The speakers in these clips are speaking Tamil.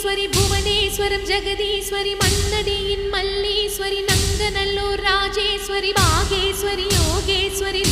புதுக்கோட்டை புவனேஸ்வரி புவனேஸ்வரம் ஜெகதீஸ்வரி மன்னடியின் மல்லீஸ்வரி நங்கநல்லூர் ராஜேஸ்வரி பாகேஸ்வரி யோகேஸ்வரி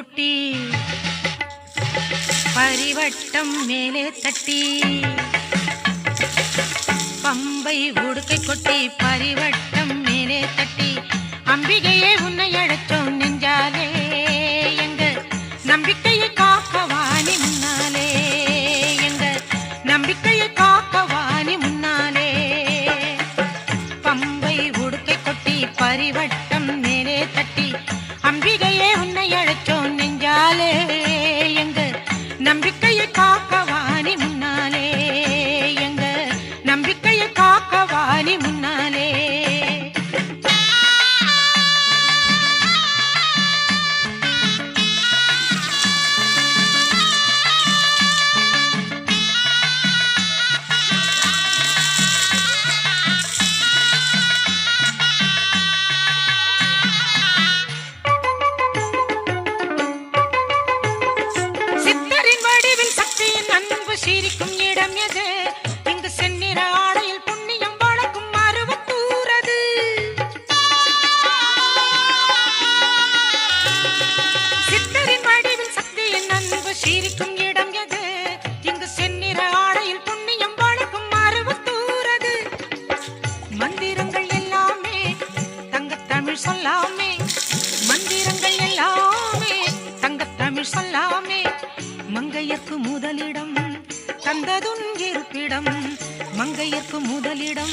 கொட்டி. பரிவட்டம் மேலே தட்டி. பம்பை உடுக்கை கொட்டி பரிவட்டம் மேலே தட்டி. அம்பிகையே உன்னை சிரிக்கும் இடம் எது தந்ததும் இருப்பிடம் மங்கையர்க்கு முதலிடம்.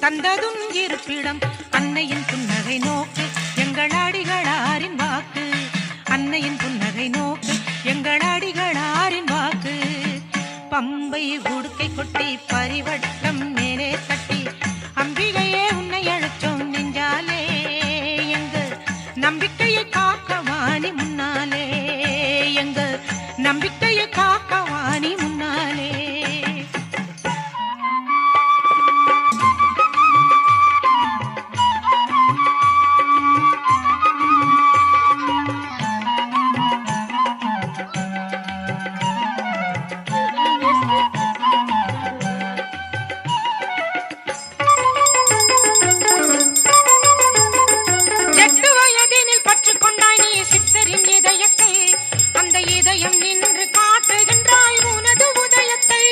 தந்ததும் இருப்பிடம் அன்னையின் புன்னகை நோக்கு எங்களாடிகளாரின் வாக்கு. அன்னையின் புன்னகை நோக்கு எங்களாடிகளாரின் வாக்கு. பம்பை உடுக்கை கொட்டி பறிவட்ட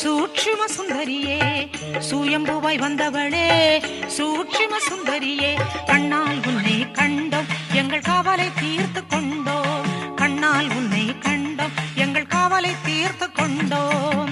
சூட்சும சுந்தரியே சுயம்புவாய் வந்தவளே சூட்சும சுந்தரியே கண்ணால் உன்னை கண்டோம் எங்கள் காவலை தீர்த்து கொண்டோம். கண்ணால் உன்னை கண்டோம் எங்கள் காவலை தீர்த்து கொண்டோம்.